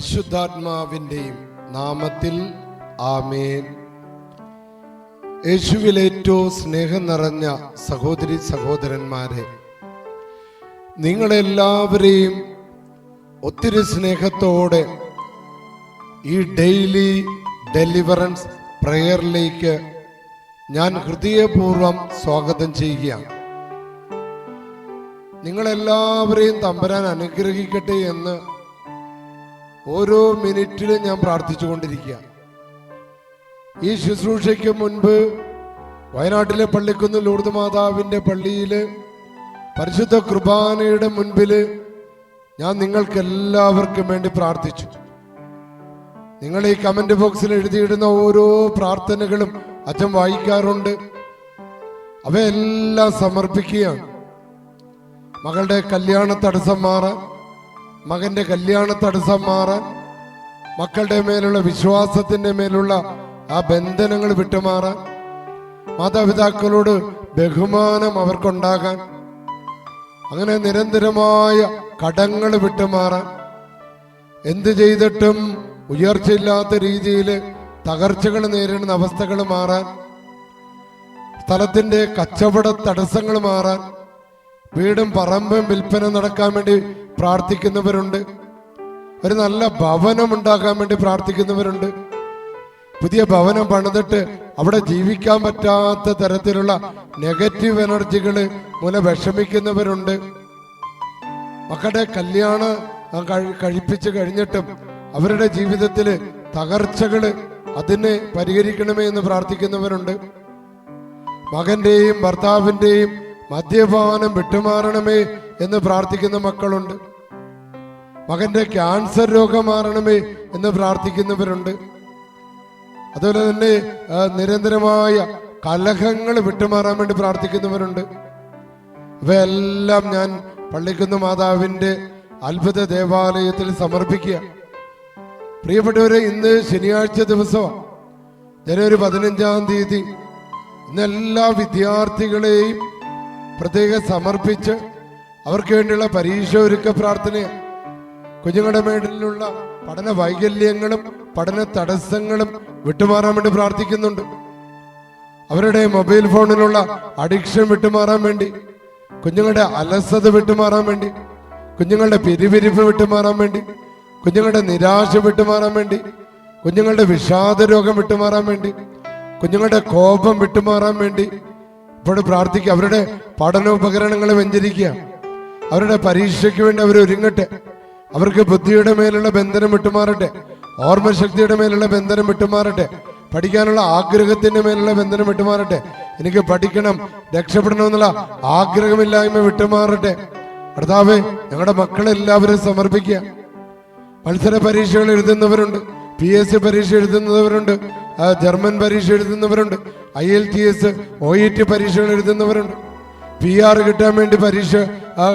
പരിശുദ്ധാത്മാവിന്റെയും നാമത്തിൽ ആമേൻ. യേശുവിലേറ്റവും സ്നേഹം നിറഞ്ഞ സഹോദരി സഹോദരന്മാരെ നിങ്ങളെല്ലാവരെയും ഒത്തിരി സ്നേഹത്തോടെ ഈ ഡെയിലി ഡെലിവറൻസ് പ്രയറിലേക്ക് ഞാൻ ഹൃദയപൂർവം സ്വാഗതം ചെയ്യുകയാണ്. നിങ്ങളെല്ലാവരെയും തമ്പരാൻ അനുഗ്രഹിക്കട്ടെ എന്ന് ഓരോ മിനിറ്റിലും ഞാൻ പ്രാർത്ഥിച്ചുകൊണ്ടിരിക്കുക. ഈ ശുശ്രൂഷയ്ക്ക് മുൻപ് വയനാട്ടിലെ പള്ളിക്കുന്ന് ലൂർദ് മാതാവിന്റെ പള്ളിയിൽ പരിശുദ്ധ കുർബാനയുടെ മുൻപിൽ ഞാൻ നിങ്ങൾക്ക് എല്ലാവർക്കും വേണ്ടി പ്രാർത്ഥിച്ചു. നിങ്ങൾ ഈ കമന്റ് ബോക്സിൽ എഴുതിയിടുന്ന ഓരോ പ്രാർത്ഥനകളും അച്ഛൻ വായിക്കാറുണ്ട്. അവയെല്ലാം സമർപ്പിക്കുകയാണ്. മകളുടെ കല്യാണ തടസ്സം മാറാൻ മകന്റെ കല്യാണ തടസ്സം മാറാൻ മക്കളുടെ മേലുള്ള വിശ്വാസത്തിന്റെ മേലുള്ള ആ ബന്ധനങ്ങൾ വിട്ടുമാറാൻ മാതാപിതാക്കളോട് ബഹുമാനം അവർക്കുണ്ടാകാൻ അങ്ങനെ നിരന്തരമായ കടങ്ങൾ വിട്ടുമാറാൻ എന്ത് ചെയ്തിട്ടും ഉയർച്ചയില്ലാത്ത രീതിയിൽ തകർച്ചകൾ നേരിടുന്ന അവസ്ഥകൾ മാറാൻ സ്ഥലത്തിന്റെ കച്ചവട തടസ്സങ്ങൾ മാറാൻ വീടും പറമ്പും വിൽപ്പന നടക്കാൻ വേണ്ടി പ്രാർത്ഥിക്കുന്നവരുണ്ട്. ഒരു നല്ല ഭവനം ഉണ്ടാക്കാൻ വേണ്ടി പ്രാർത്ഥിക്കുന്നവരുണ്ട്. പുതിയ ഭവനം പണിതിട്ട് അവിടെ ജീവിക്കാൻ പറ്റാത്ത തരത്തിലുള്ള നെഗറ്റീവ് എനർജികൾ മൂലം വിഷമിക്കുന്നവരുണ്ട്. മക്കളുടെ കല്യാണം കഴിപ്പിച്ച് കഴിഞ്ഞിട്ടും അവരുടെ ജീവിതത്തിൽ തകർച്ചകൾ അതിനെ പരിഹരിക്കണമേ എന്ന് പ്രാർത്ഥിക്കുന്നവരുണ്ട്. മകന്റെയും ഭർത്താവിന്റെയും മദ്യപാനം വിട്ടുമാറണമേ എന്ന് പ്രാർത്ഥിക്കുന്ന മക്കളുണ്ട്. മകന്റെ ക്യാൻസർ രോഗം മാറണമേ എന്ന് പ്രാർത്ഥിക്കുന്നവരുണ്ട്. അതുപോലെ തന്നെ നിരന്തരമായ കലഹങ്ങൾ വിട്ടുമാറാൻ വേണ്ടി പ്രാർത്ഥിക്കുന്നവരുണ്ട്. ഇവയെല്ലാം ഞാൻ പള്ളിക്കുന്ന് മാതാവിന്റെ അത്ഭുത ദേവാലയത്തിൽ സമർപ്പിക്കുക. പ്രിയപ്പെട്ടവരെ ഇന്ന് ശനിയാഴ്ച ദിവസമാണ്. ജനുവരി പതിനഞ്ചാം തീയതി. ഇന്ന് എല്ലാ വിദ്യാർത്ഥികളെയും പ്രത്യേകം സമർപ്പിച്ച് അവർക്ക് വേണ്ടിയുള്ള പരീക്ഷ ഒരുക്ക പ്രാർത്ഥനയാണ്. കുഞ്ഞുങ്ങളുടെ മേടിലുള്ള പഠന വൈകല്യങ്ങളും പഠന തടസ്സങ്ങളും വിട്ടുമാറാൻ വേണ്ടി പ്രാർത്ഥിക്കുന്നുണ്ട്. അവരുടെ മൊബൈൽ ഫോണിലുള്ള അഡിക്ഷൻ വിട്ടുമാറാൻ വേണ്ടി കുഞ്ഞുങ്ങളുടെ അലസത വിട്ടുമാറാൻ വേണ്ടി കുഞ്ഞുങ്ങളുടെ പിരിവിരിപ്പ് വിട്ടുമാറാൻ വേണ്ടി കുഞ്ഞുങ്ങളുടെ നിരാശ വിട്ടുമാറാൻ വേണ്ടി കുഞ്ഞുങ്ങളുടെ വിഷാദ രോഗം വിട്ടുമാറാൻ വേണ്ടി കുഞ്ഞുങ്ങളുടെ കോപം വിട്ടുമാറാൻ വേണ്ടി ഇപ്പോൾ പ്രാർത്ഥിക്കുക. അവരുടെ പഠനോപകരണങ്ങൾ വെഞ്ചരിക്കുക. അവരുടെ പരീക്ഷയ്ക്ക് വേണ്ടി അവർ ഒരുങ്ങട്ടെ അവർക്ക് ബുദ്ധിയുടെ മേലുള്ള ബന്ധനം വിട്ടുമാറട്ടെ. ഓർമ്മശക്തിയുടെ മേലുള്ള ബന്ധനം വിട്ടുമാറട്ടെ. പഠിക്കാനുള്ള ആഗ്രഹത്തിന്റെ മേലുള്ള ബന്ധനം വിട്ടുമാറട്ടെ. എനിക്ക് പഠിക്കണം രക്ഷപ്പെടണം രക്ഷപ്പെടണമെന്നുള്ള ആഗ്രഹമില്ലായ്മ വിട്ടുമാറട്ടെ. കർത്താവേ ഞങ്ങളുടെ മക്കളെല്ലാവരും സമർപ്പിക്കുക. മത്സര പരീക്ഷകൾ എഴുതുന്നവരുണ്ട് പി എസ് സി പരീക്ഷ എഴുതുന്നവരുണ്ട് ജർമ്മൻ പരീക്ഷ എഴുതുന്നവരുണ്ട് I L T S O E T പരീക്ഷകൾ എഴുതുന്നവരുണ്ട്. പി ആർ കിട്ടാൻ വേണ്ടി പരീക്ഷ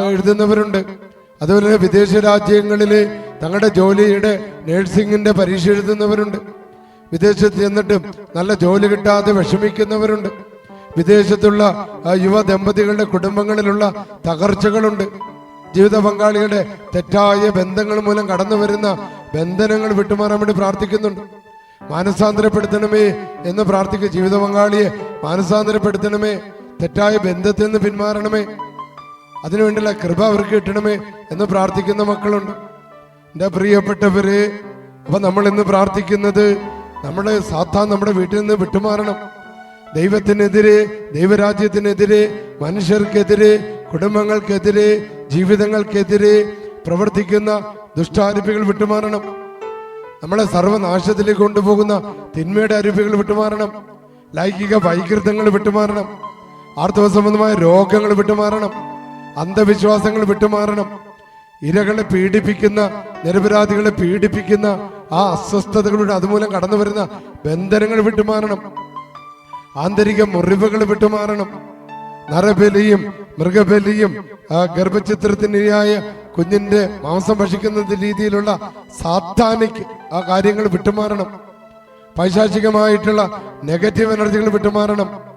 എഴുതുന്നവരുണ്ട്. അതുപോലെ തന്നെ വിദേശ രാജ്യങ്ങളിൽ തങ്ങളുടെ ജോലിയുടെ നഴ്സിംഗിന്റെ പരീക്ഷ എഴുതുന്നവരുണ്ട്. വിദേശത്ത് ചെന്നിട്ടും നല്ല ജോലി കിട്ടാതെ വിഷമിക്കുന്നവരുണ്ട്. വിദേശത്തുള്ള യുവ ദമ്പതികളുടെ കുടുംബങ്ങളിലുള്ള തകർച്ചകളുണ്ട്. ജീവിത പങ്കാളികളുടെ തെറ്റായ ബന്ധങ്ങൾ മൂലം കടന്നു വരുന്ന ബന്ധനങ്ങൾ വിട്ടുമാറാൻ വേണ്ടി പ്രാർത്ഥിക്കുന്നുണ്ട്. മാനസാന്തരപ്പെടുത്തണമേ എന്ന് പ്രാർത്ഥിക്കുക. ജീവിത പങ്കാളിയെ മാനസാന്തരപ്പെടുത്തണമേ. തെറ്റായ ബന്ധത്തിൽ നിന്ന് പിന്മാറണമേ. അതിനുവേണ്ടിയുള്ള കൃപ അവർക്ക് കിട്ടണമേ എന്ന് പ്രാർത്ഥിക്കുന്ന മക്കളുണ്ട്. എന്റെ പ്രിയപ്പെട്ടവരെ അപ്പൊ നമ്മൾ ഇന്ന് പ്രാർത്ഥിക്കുന്നത് നമ്മുടെ സാത്താൻ നമ്മുടെ വീട്ടിൽ നിന്ന് വിട്ടുമാറണം. ദൈവത്തിനെതിരെ ദൈവരാജ്യത്തിനെതിരെ മനുഷ്യർക്കെതിരെ കുടുംബങ്ങൾക്കെതിരെ ജീവിതങ്ങൾക്കെതിരെ പ്രവർത്തിക്കുന്ന ദുഷ്ടാരൂപികൾ വിട്ടുമാറണം. നമ്മളെ സർവനാശത്തിലേക്ക് കൊണ്ടുപോകുന്ന തിന്മയുടെ അരുവികൾ വിട്ടുമാറണം. ലൈംഗിക വൈകൃതങ്ങൾ വിട്ടുമാറണം. ആർത്തവ സംബന്ധമായ രോഗങ്ങൾ വിട്ടുമാറണം. അന്ധവിശ്വാസങ്ങൾ വിട്ടുമാറണം. ഇരകളെ പീഡിപ്പിക്കുന്ന നിരപരാധികളെ പീഡിപ്പിക്കുന്ന ആ അസ്വസ്ഥതകളുടെ അതുമൂലം കടന്നു വരുന്ന ബന്ധനങ്ങൾ വിട്ടുമാറണം. ആന്തരിക മുറിവുകൾ വിട്ടുമാറണം. നരബലിയും മൃഗബലിയും ഗർഭചിത്രത്തിനിരയായ കുഞ്ഞിന്റെ മാംസം ഭക്ഷിക്കുന്ന രീതിയിലുള്ള സാത്താനിക് ആ കാര്യങ്ങൾ വിട്ടുമാറണം. പൈശാചികമായിട്ടുള്ള നെഗറ്റീവ് എനർജികൾ വിട്ടുമാറണം.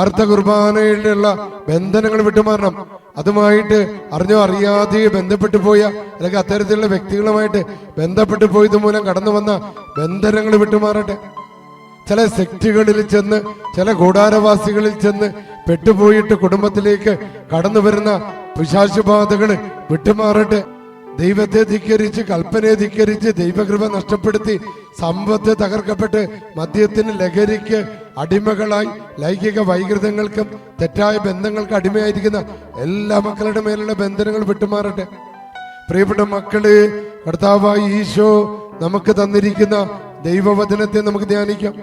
കറുത്ത കുർബാനയിലുള്ള ബന്ധനങ്ങൾ വിട്ടുമാറണം. അതുമായിട്ട് അറിഞ്ഞോ അറിയാതെ ബന്ധപ്പെട്ടു പോയ അല്ലെങ്കിൽ അത്തരത്തിലുള്ള വ്യക്തികളുമായിട്ട് ബന്ധപ്പെട്ടു പോയത് മൂലം കടന്നു വന്ന ബന്ധനങ്ങൾ വിട്ടുമാറട്ടെ. ചില സെക്റ്റുകളിൽ ചെന്ന് ചില കൂടാരവാസികളിൽ ചെന്ന് പെട്ടുപോയിട്ട് കുടുംബത്തിലേക്ക് കടന്നു വരുന്ന പിശാശുബാധകൾ വിട്ടുമാറട്ടെ. ദൈവത്തെ ധിക്കരിച്ച് കൽപ്പനയെ ധിക്കരിച്ച് ദൈവകൃപ നഷ്ടപ്പെടുത്തി സമ്പത്ത് തകർക്കപ്പെട്ട് മദ്യത്തിന് ലഹരിക്ക് അടിമകളായി ലൈംഗിക വൈകൃതങ്ങൾക്കും തെറ്റായ ബന്ധങ്ങൾക്ക് അടിമയായിരിക്കുന്ന എല്ലാ മക്കളുടെ മേലുള്ള ബന്ധനങ്ങൾ വിട്ടുമാറട്ടെ. പ്രിയപ്പെട്ട മക്കൾ കർത്താവായി ഈശോ നമുക്ക് തന്നിരിക്കുന്ന ദൈവവചനത്തെ നമുക്ക് ധ്യാനിക്കാം.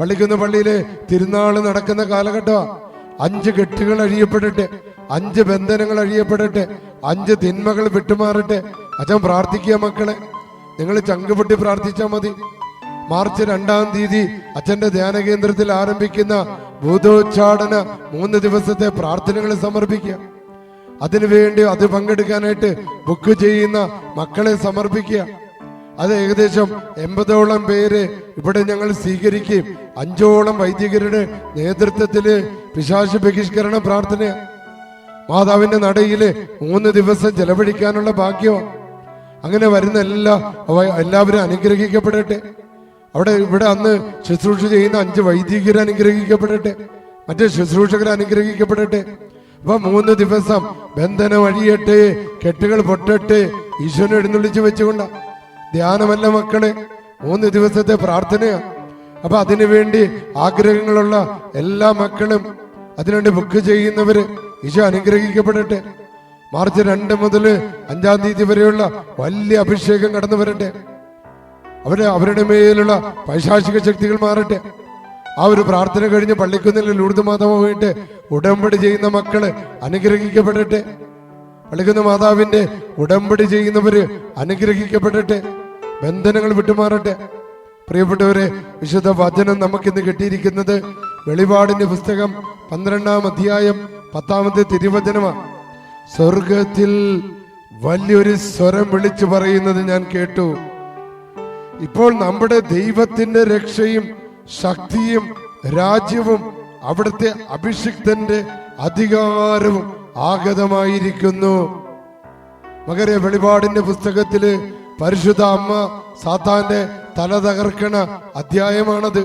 പള്ളിക്കുന്ന പള്ളിയിലെ തിരുനാൾ നടക്കുന്ന കാലഘട്ടമാ. അഞ്ച് കെട്ടുകൾ അഴിയപ്പെടട്ടെ അഞ്ച് ബന്ധനങ്ങൾ അഴിയപ്പെടട്ടെ അഞ്ച് തിന്മകൾ വിട്ടുമാറട്ടെ. അച്ഛൻ പ്രാർത്ഥിക്കുക മക്കളെ. നിങ്ങൾ ചങ്കുപൊട്ടി പ്രാർത്ഥിച്ചാൽ മതി. മാർച്ച് രണ്ടാം തീയതി അച്ഛന്റെ ധ്യാന കേന്ദ്രത്തിൽ ആരംഭിക്കുന്ന ഭൂതോച്ചാടന മൂന്ന് ദിവസത്തെ പ്രാർത്ഥനകൾ സമർപ്പിക്കുക. അതിനുവേണ്ടി അത് പങ്കെടുക്കാനായിട്ട് ബുക്ക് ചെയ്യുന്ന മക്കളെ സമർപ്പിക്കുക. അത് ഏകദേശം എൺപതോളം പേര് ഇവിടെ ഞങ്ങൾ സ്വീകരിക്കുകയും അഞ്ചോളം വൈദികരുടെ നേതൃത്വത്തിൽ പിശാശ ബഹിഷ്കരണ പ്രാർത്ഥന. മാതാവിന്റെ നടയിൽ മൂന്ന് ദിവസം ചെലവഴിക്കാനുള്ള ഭാഗ്യമാണ് അങ്ങനെ വരുന്ന എല്ലാ എല്ലാവരും അനുഗ്രഹിക്കപ്പെടട്ടെ. അവിടെ ഇവിടെ അന്ന് ശുശ്രൂഷ ചെയ്യുന്ന അഞ്ച് വൈദികർ അനുഗ്രഹിക്കപ്പെടട്ടെ. മറ്റേ ശുശ്രൂഷകർ അനുഗ്രഹിക്കപ്പെടട്ടെ. അപ്പൊ മൂന്ന് ദിവസം ബന്ധനം അഴിയട്ടെ കെട്ടുകൾ പൊട്ടട്ടെ ഈശ്വരനെ എഴുന്നള്ളിച്ച് വെച്ചുകൊണ്ട. ധ്യാനമല്ല മക്കളെ. മൂന്ന് ദിവസത്തെ പ്രാർത്ഥനയാണ് അപ്പൊ അതിനുവേണ്ടി ആഗ്രഹങ്ങളുള്ള എല്ലാ മക്കളും അതിനുവേണ്ടി ബുക്ക് ചെയ്യുന്നവര് ഈശോ അനുഗ്രഹിക്കപ്പെടട്ടെ. മാർച്ച് രണ്ട് മുതൽ അഞ്ചാം തീയതി വരെയുള്ള വലിയ അഭിഷേകം കടന്നു വരട്ടെ. അവർ അവരുടെ മേലുള്ള പൈശാചിക ശക്തികൾ മാറട്ടെ. ആ ഒരു പ്രാർത്ഥന കഴിഞ്ഞ് പള്ളിക്കുന്നിൽ ലൂർദ് മാതാവുമായിട്ട് ഉടമ്പടി ചെയ്യുന്ന മക്കൾ അനുഗ്രഹിക്കപ്പെടട്ടെ. പള്ളിക്കുന്ന മാതാവിന്റെ ഉടമ്പടി ചെയ്യുന്നവര് അനുഗ്രഹിക്കപ്പെടട്ടെ ബന്ധനങ്ങൾ വിട്ടുമാറട്ടെ. പ്രിയപ്പെട്ടവരെ വിശുദ്ധ വചനം നമുക്കിന്ന് കിട്ടിയിരിക്കുന്നത് വെളിപാടിന്റെ പുസ്തകം പന്ത്രണ്ടാം അധ്യായം പത്താമത്തെ തിരുവചനമാണ്. സ്വർഗത്തിൽ വലിയൊരു സ്വരം വിളിച്ചു പറയുന്നത് ഞാൻ കേട്ടു. ഇപ്പോൾ നമ്മുടെ ദൈവത്തിന്റെ രക്ഷയും ശക്തിയും രാജ്യവും അവിടുത്തെ അഭിഷിക്തന്റെ അധികാരവും ആഗതമായിരിക്കുന്നു. മകരെ വെളിപാടിന്റെ പുസ്തകത്തിൽ പരിശുദ്ധ അമ്മ സാത്താന്റെ തല തകർക്കണ അധ്യായമാണത്.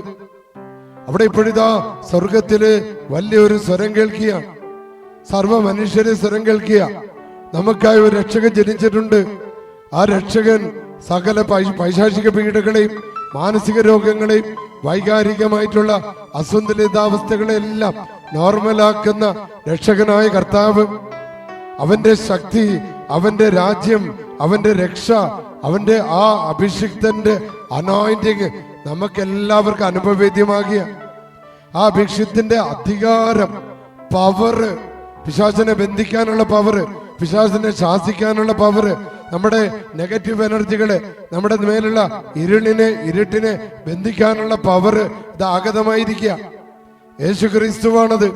അവിടെ ഇപ്പോഴിതാ സ്വർഗത്തിൽ വലിയൊരു സ്വരം കേൾക്കുകയാണ് സർവ മനുഷ്യരെ സ്വരം കേൾക്കുക നമുക്കായി ഒരു രക്ഷകൻ ജനിച്ചിട്ടുണ്ട്. ആ രക്ഷകൻ സകല പൈശാചിക പീഡകളെയും മാനസിക രോഗങ്ങളെയും വൈകാരികമായിട്ടുള്ള അസന്തുലിതാവസ്ഥകളെല്ലാം നോർമലാക്കുന്ന രക്ഷകനായ കർത്താവ്. അവന്റെ ശക്തി അവന്റെ രാജ്യം അവന്റെ രക്ഷ അവന്റെ ആ അഭിഷിക്തന്റെ അനോയിന്റിങ് നമുക്ക് എല്ലാവർക്കും അനുഭവേദ്യമാകിയ ആ അഭിഷിക്തന്റെ അധികാരം പവറ് പിശാചിനെ ബന്ധിക്കാനുള്ള പവറ് പിശാചിനെ ശാസിക്കാനുള്ള പവറ് നമ്മുടെ നെഗറ്റീവ് എനർജികളെ നമ്മുടെ മേലുള്ള ഇരുളിനെ ഇരുട്ടിനെ ബന്ധിക്കാനുള്ള പവർ ഇത് ആഗതമായിരിക്കുക യേശു ക്രിസ്തുവാണത്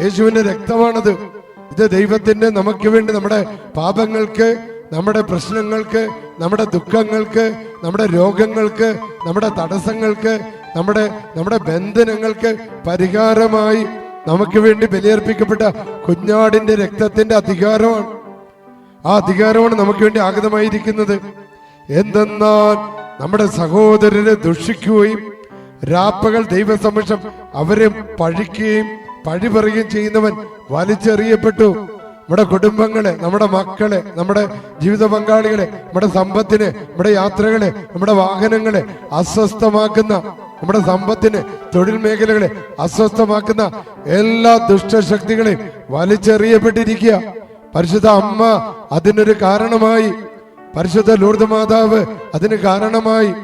യേശുവിന്റെ രക്തമാണത്. ഇത് ദൈവത്തിന്റെ നമുക്ക് വേണ്ടി നമ്മുടെ പാപങ്ങൾക്ക് നമ്മുടെ പ്രശ്നങ്ങൾക്ക് നമ്മുടെ ദുഃഖങ്ങൾക്ക് നമ്മുടെ രോഗങ്ങൾക്ക് നമ്മുടെ തടസ്സങ്ങൾക്ക് നമ്മുടെ നമ്മുടെ ബന്ധനങ്ങൾക്ക് പരിഹാരമായി നമുക്ക് വേണ്ടി ബലിയർപ്പിക്കപ്പെട്ട കുഞ്ഞാടിന്റെ രക്തത്തിന്റെ അധികാരമാണ്. ആ അധികാരമാണ് നമുക്ക് വേണ്ടി ആഗതമായിരിക്കുന്നത്. എന്തെന്നാൽ നമ്മുടെ സഹോദരനെ ദുഷിക്കുകയും രാപ്പകൾ ദൈവസമക്ഷം അവരെ പഴിക്കുകയും പഴി പറയുകയും ചെയ്യുന്നവൻ വലിച്ചെറിയപ്പെട്ടു. നമ്മുടെ കുടുംബങ്ങളെ നമ്മുടെ മക്കളെ നമ്മുടെ ജീവിത പങ്കാളികളെ നമ്മുടെ സമ്പത്തിനെ നമ്മുടെ യാത്രകളെ നമ്മുടെ വാഹനങ്ങളെ അസ്വസ്ഥമാക്കുന്ന നമ്മുടെ സമ്പത്തിന് തൊഴിൽ മേഖലകളെ അസ്വസ്ഥമാക്കുന്ന എല്ലാ ദുഷ്ടശക്തികളെയും വലിച്ചെറിയപ്പെട്ടിരിക്കുക. പരിശുദ്ധ അമ്മ അതിനൊരു കാരണമായി. പരിശുദ്ധ ലൂർദ് മാതാവ് അതിന് കാരണമായി.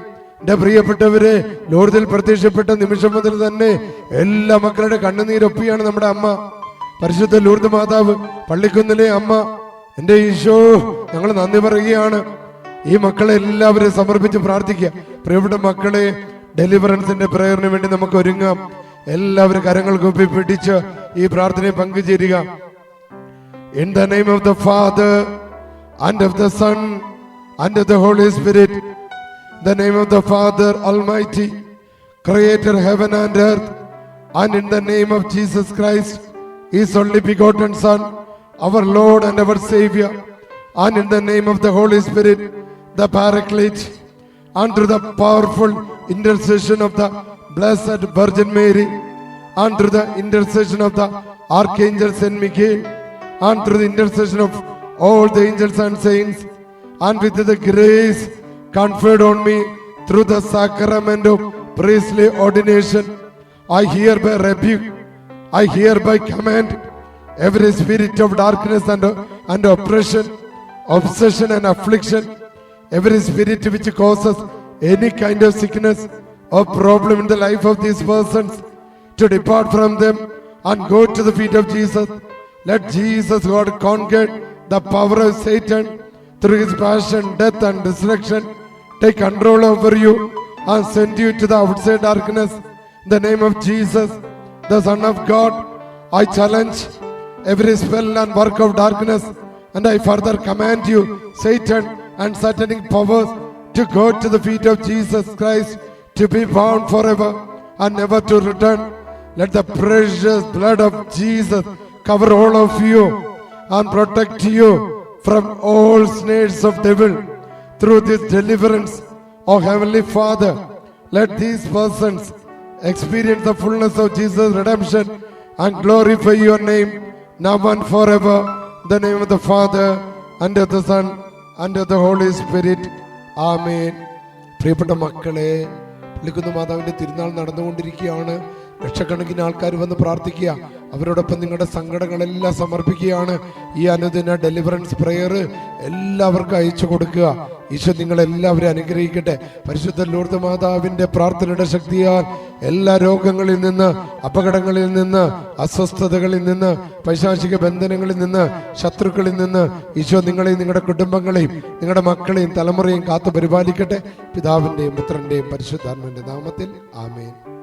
എന്റെ പ്രിയപ്പെട്ടവരെ ലോർദിൽ പ്രത്യക്ഷപ്പെട്ട നിമിഷം മുതൽ തന്നെ എല്ലാ മക്കളുടെ കണ്ണുനീരൊപ്പിയാണ് നമ്മുടെ അമ്മ. പരിശുദ്ധ ലൂർദ് മാതാവ് പള്ളിക്കുന്നിലെ അമ്മ. എന്റെ ഈശോ ഞങ്ങൾ നന്ദി പറയുകയാണ്. ഈ മക്കളെ എല്ലാവരും സമർപ്പിച്ച് പ്രാർത്ഥിക്കുക. പ്രിയപ്പെട്ട മക്കളെ ഡെലിവറൻസിന്റെ പ്രേയറിന് വേണ്ടി നമുക്ക് ഒരുങ്ങാം. എല്ലാവരും കരങ്ങൾ കൂപ്പി പിടിച്ച് ഈ പ്രാർത്ഥനയെ പങ്കുചേരുക. In the name of the father and of the son and of the holy Spirit, the name of the Father Almighty, Creator heaven and earth, and in the name of Jesus Christ, His only begotten Son, our Lord and our Savior, and in the name of the Holy Spirit, the Paraclete, under the powerful intercession of the Blessed Virgin Mary, under the intercession of the Archangel Saint Michael, under the intercession of all the angels and saints, and with the grace conferred on me through the sacrament of priestly ordination, I hereby rebuke, I hereby command every spirit of darkness and, and oppression, obsession and affliction, every spirit which causes any kind of sickness or problem in the life of these persons to depart from them and go to the feet of Jesus. Let Jesus God conquer the power of Satan through his passion, death, and resurrection. Take control over you and send you to the outside darkness. In the name of Jesus, the Son of God, I challenge every spell and work of darkness, and I further command you, Satan and satanic powers, to go to the feet of Jesus Christ, to be bound forever and never to return. Let the precious blood of Jesus cover all of you and protect you from all snares of devil through this deliverance. O Heavenly Father, let these persons experience the fullness of Jesus' redemption and glorify your name now and forever. In the name of the Father, and of the Son, and of the Holy Spirit. Amen. പ്രിയപ്പെട്ട മക്കളെ പള്ളിക്കുന്ന് മാതാവിന്റെ തിരുനാൾ നടന്നുകൊണ്ടിരിക്കുകയാണ് ലക്ഷക്കണക്കിന് ആൾക്കാർ വന്ന് പ്രാർത്ഥിക്കുക അവരോടൊപ്പം നിങ്ങളുടെ സങ്കടങ്ങളെല്ലാം സമർപ്പിക്കുകയാണ്. ഈ അനുദിന ഡെലിവറൻസ് പ്രെയർ എല്ലാവർക്കും അയച്ചു കൊടുക്കുക. ഈശോ നിങ്ങളെല്ലാവരും അനുഗ്രഹിക്കട്ടെ. പരിശുദ്ധ ലൂർദ് മാതാവിന്റെ പ്രാർത്ഥനയുടെ ശക്തിയാൽ എല്ലാ രോഗങ്ങളിൽ നിന്ന് അപകടങ്ങളിൽ നിന്ന് അസ്വസ്ഥതകളിൽ നിന്ന് പൈശാചിക ബന്ധനങ്ങളിൽ നിന്ന് ശത്രുക്കളിൽ നിന്ന് ഈശോ നിങ്ങളെയും നിങ്ങളുടെ കുടുംബങ്ങളെയും നിങ്ങളുടെ മക്കളെയും തലമുറയും കാത്തു പരിപാലിക്കട്ടെ പിതാവിന്റെയും പുത്രന്റെയും പരിശുദ്ധാത്മന്റെ നാമത്തിൽ ആമേൻ.